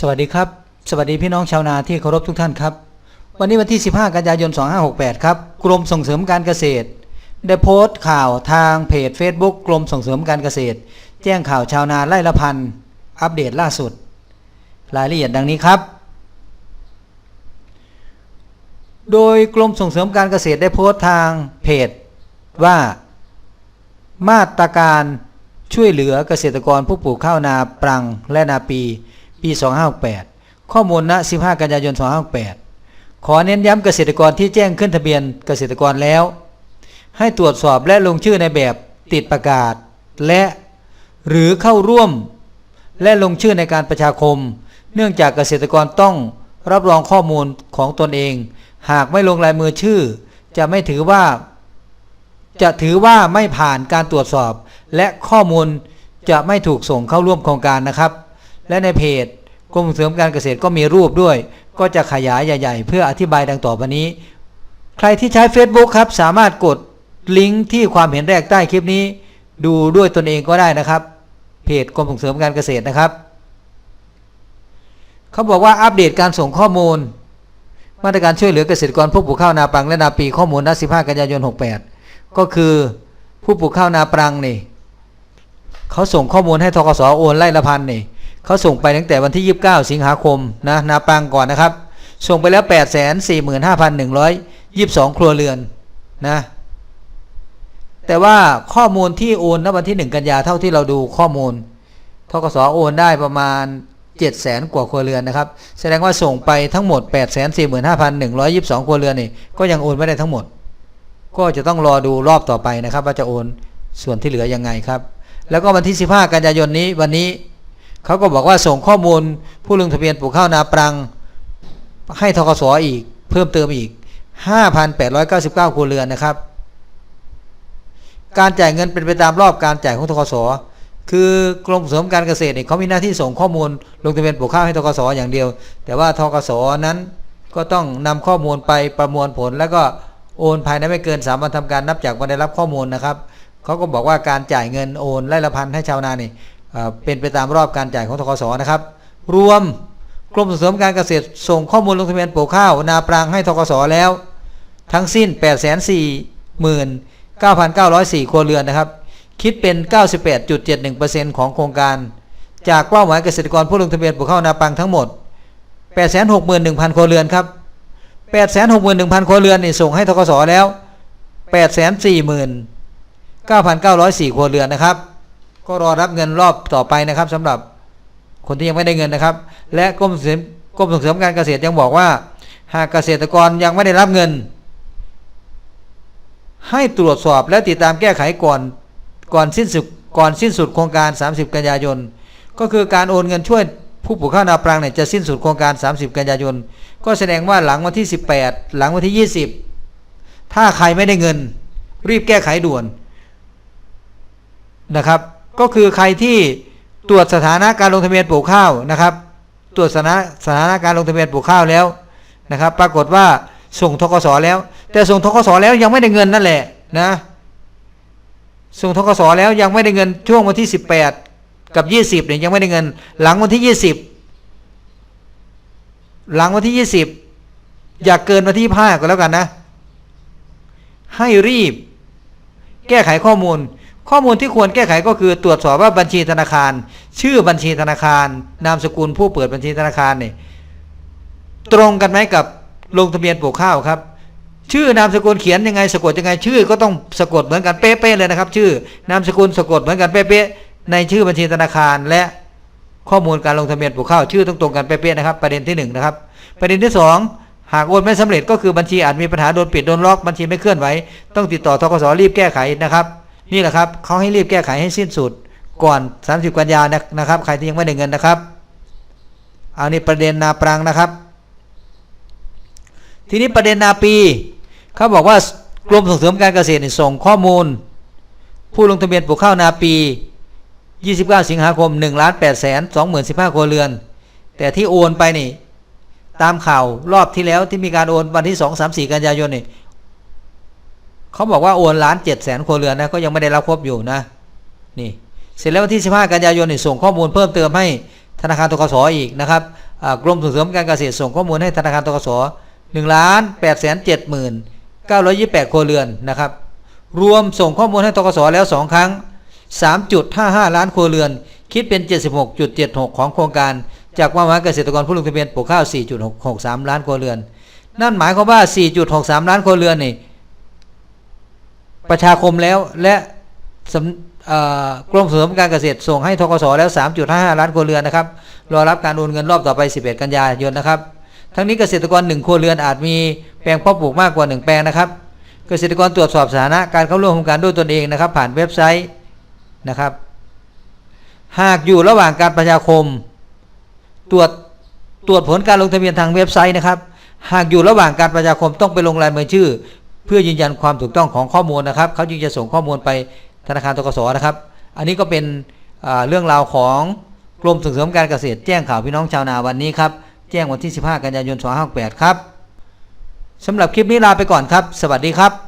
สวัสดีครับ สวัสดีพี่น้องชาวนาที่เคารพทุกท่านครับ วันนี้วันที่ 15 กันยายน 2568 ครับกรมส่งเสริมการเกษตร ได้โพสต์ข่าวทางเพจ Facebook กรมส่งเสริมการเกษตร แจ้งข่าวชาวนาไร่ละพันอัปเดตล่าสุด รายละเอียดดังนี้ครับ โดยกรมส่งเสริมการเกษตรได้โพสต์ทางเพจว่า มาตรการช่วยเหลือเกษตรกรผู้ปลูกข้าวนาปรังและนาปี ปี 2568 ข้อมูลณ 15 กันยายน 2568 ขอเน้นย้ำเกษตรกรที่แจ้งขึ้นทะเบียนเกษตรกรแล้ว ให้ตรวจสอบและลงชื่อในแบบติดประกาศ และหรือเข้าร่วม และลงชื่อในการประชาคม เนื่องจากเกษตรกรต้องรับรองข้อมูลของตนเอง หากไม่ลงลายมือชื่อ จะไม่ถือว่า จะถือว่าไม่ผ่านการตรวจสอบ และข้อมูลจะไม่ถูกส่งเข้าร่วมโครงการนะครับ และในเพจกรมส่งเสริมการเกษตรก็มีรูปด้วย ก็จะขยายใหญ่ๆ เพื่ออธิบายดังต่อไปนี้ ใครที่ใช้ Facebook ครับ สามารถกดลิงก์ที่ความเห็นแรกใต้คลิปนี้ ดูด้วยตนเองก็ได้นะครับ เพจกรมส่งเสริมการเกษตรนะครับเขาบอกว่าอัปเดตการส่งข้อมูล มาตรการช่วยเหลือเกษตรกรผู้ปลูกข้าวนาปังและนาปีข้อมูลณ15 กันยายน 68 ก็คือผู้ปลูกข้าวนาปังนี่เขาส่งข้อมูลให้ทกสโอนไล่ละพันนี่ เขาส่งไปตั้งแต่วันที่ 29 สิงหาคมนะนาปังก่อนนะครับ ส่งไปแล้ว 845,122 ครัวเรือนนะแต่ว่าข้อมูลที่โอนณวันที่ 1 กันยาเท่าที่เราดูข้อมูลทกสโอนได้ประมาณ 7 0 0แสนกว่าครัวเรือนนะครับ แสดงว่าส่งไปทั้งหมด 845,122 ครัวเรือนนี่ก็ยังโอนไม่ได้ทั้งหมด ก็จะต้องรอดูรอบต่อไปนะครับ ว่าจะโอนส่วนที่เหลือยังไงครับ แล้วก็วันที่ 15 กันยายนนี้วันนี้ เขาก็บอกว่าส่งข้อมูลผู้ลงทะเบียนปลูกข้าวนาปรัง ให้ทกสออีก เพิ่มเติมอีก 5,899ครัวเรือนนะครับ การจ่ายเงินเป็นไปตามรอบการจ่ายของทกสคือกรมเสริมการเกษตรเนี่ยเขามีหน้าที่ส่งข้อมูลลงทะเบียนปลูกข้าวให้ทกสอย่างเดียว แต่ว่าทกสนั้นก็ต้องนำข้อมูลไปประมวลผล แล้วก็โอนภายในไม่เกิน3วันทำการนับจากวันได้รับข้อมูลนะครับเขาก็บอกว่าการจ่ายเงินโอนไร่ละพันให้ชาวนานี่ เป็นไปตามรอบการจ่ายของทกสนะครับ รวมกรมส่งเสริมการเกษตรส่งข้อมูลลงทะเบียนปลูกข้าว นาปรังให้ทกสแล้ว ทั้งสิ้น 8 4 9 9 0 4 ครัวเรือนนะครับ คิดเป็น 98.71%ของโครงการ จากเป้าหมายเกษตรกรผู้ลงทะเบียนปลูกข้าวนาปังทั้งหมด 861,000 ครัวเรือนครับ861,000 ครัวเรือนนี่ส่งให้ทกสแล้ว 849,904 ครัวเรือนนะครับ ก็รอรับเงินรอบต่อไปนะครับสำหรับคนที่ยังไม่ได้เงินนะครับ และกรมส่งเสริมกรมส่งเสริมการเกษตรยังบอกว่า หากเกษตรกรยังไม่ได้รับเงิน ให้ตรวจสอบและติดตามแก้ไขก่อนก่อนสิ้นสุดก่อนสิ้นสุดโครงการ 30 กันยายน ก็คือการโอนเงินช่วยผู้ปลูกข้าวนาปรังเนี่ยจะสิ้นสุดโครงการ 30 กันยายน ก็แสดงว่าหลังวันที่ 18 หลังวันที่ 20 ถ้าใครไม่ได้เงิน รีบแก้ไขด่วนนะครับ ก็คือใครที่ตรวจสถานะการลงทะเบียนปลูกข้าวนะครับ ตรวจสถานะสถานะการลงทะเบียนปลูกข้าวแล้วนะครับ ปรากฏว่าส่งทกสแล้ว แต่ส่งทกสแล้วยังไม่ได้เงินนั่นแหละนะส่งทกสแล้วยังไม่ได้เงินช่วงวันที่ 18 กับ 20เนี่ยยังไม่ได้เงิน หลังวันที่ 20 หลังวันที่ 20 อย่ากเกินวันที่5ก็แล้วกันนะ ให้รีบ แก้ไขข้อมูล ข้อมูลที่ควรแก้ไขก็คือตรวจสอบว่าบัญชีธนาคาร ชื่อบัญชีธนาคาร นามสกุลผู้เปิดบัญชีธนาคารเนี่ยตรงกันไหมกับลงทะเบียนปลูกข้าวครับ ชื่อนามสกุลเขียนยังไงสะกดยังไงชื่อก็ต้องสะกดเหมือนกันเป๊ะๆเลยนะครับ ชื่อนามสกุลสะกดเหมือนกันเป๊ะๆในชื่อบัญชีธนาคารและข้อมูลการลงทะเบียนปลูกข้าวชื่อต้องตรงกันเป๊ะๆนะครับ ประเด็นที่หนึ่งนะครับ ประเด็นที่สองหากโอนไม่สำเร็จก็คือบัญชีอาจมีปัญหาโดนปิดโดนล็อกบัญชีไม่เคลื่อนไหวต้องติดต่อทกสรีบแก้ไขนะครับ นี่แหละครับเขาให้รีบแก้ไขให้สิ้นสุดก่อน 30 กันยายนนะครับ ใครที่ยังไม่ได้เงินนะครับ เอานี่ประเด็นนาปรังนะครับ ทีนี้ประเด็นนาปีเขาบอกว่ากรมส่งเสริมการเกษตรส่งข้อมูล ผู้ลงทะเบียนปลูกข้าวนาปี 29 สิงหาคม1ล้าน8แสน25ครัวเรือน แต่ที่โอนไปนี่ ตามข่าวรอบที่แล้วที่มีการโอนวันที่ 2 3 4 กันยายนนี่ เขาบอกว่าโอนล้าน7แสนครัวเรือนนะก็ยังไม่ได้รับครบอยู่นะนี่เสร็จแล้ววันที่ 15 กันยายนนี่ส่งข้อมูลเพิ่มเติมให้ธนาคารทกสอีกนะครับกรมส่งเสริมการเกษตรส่งข้อมูลให้ธนาคารตกส1ล้าน8แสน7หมื่น928ครัวเรือนนะครับ รวมส่งข้อมูลให้ตกสแล้ว 2 ครั้ง 3.55 ล้านครัวเรือน คิดเป็น 76.76 ของโครงการ จากว่ามาเกษตรกรผู้ลงทะเบียนปลูกข้าว 4.63 ล้านครัวเรือน นั่นหมายความว่า 4.63 ล้านครัวเรือนนี่ ประชาคมแล้วและกรมส่งเสริมการเกษตรส่งให้ทกสแล้ว 3.55 ล้านครัวเรือนนะครับ รอรับการโอนเงินรอบต่อไป 11 กันยายนนะครับ ทั้งนี้เกษตรกร 1 ครัวเรือนอาจมีแปลงเพาะปลูกมากกว่า 1 แปลงนะครับ เกษตรกรตรวจสอบสถานะการเข้าร่วมโครงการด้วยตนเองนะครับ ผ่านเว็บไซต์นะครับ หากอยู่ระหว่างการประชาคม ตรวจตรวจผลการลงทะเบียนทางเว็บไซต์นะครับ หากอยู่ระหว่างการประชาคมต้องไปลงลายมือชื่อ เพื่อยืนยันความถูกต้องของข้อมูลนะครับเขาจึงจะส่งข้อมูลไปธนาคารตกศนะครับ อันนี้ก็เป็นเรื่องราวของกรมส่งเสริมการเกษตรแจ้งข่าวพี่น้องชาวนาวันนี้ครับ แจ้งวันที่ 15 กันยายน 2568 ครับสำหรับคลิปนี้ลาไปก่อนครับ สวัสดีครับ